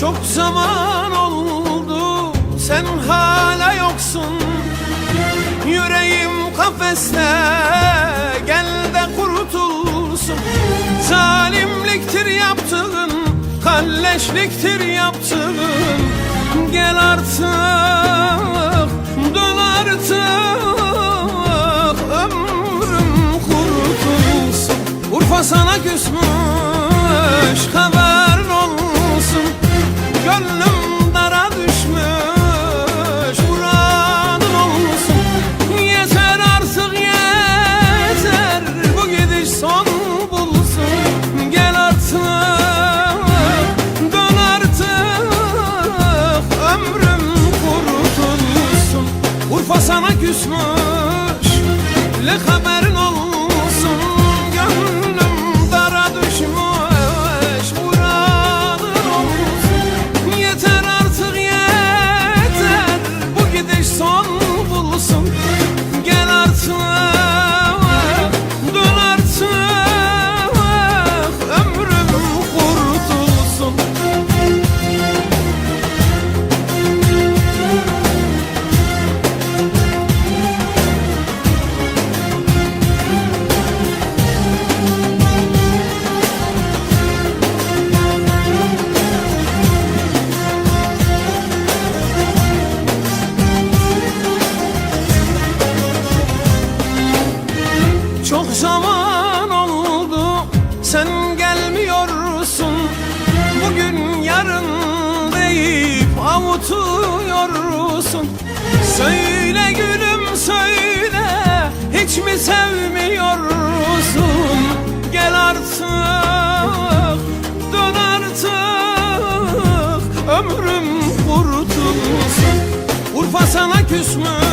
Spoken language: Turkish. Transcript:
Çok zaman oldu sen hala yoksun. Yüreğim kafeste gel de kurtulsun. Zalimliktir yaptığın kalleşliktir yaptığın. Gel artık dön artık ömrüm kurtulsun. Urfa sana küsmüş sana küsmüş Çok zaman oldu sen gelmiyorsun. Bugün yarın deyip avutuyorsun. Söyle gülüm söyle hiç mi sevmiyorsun? Gel artık dön artık ömrüm kurtulsun. Urfa sana küsmüş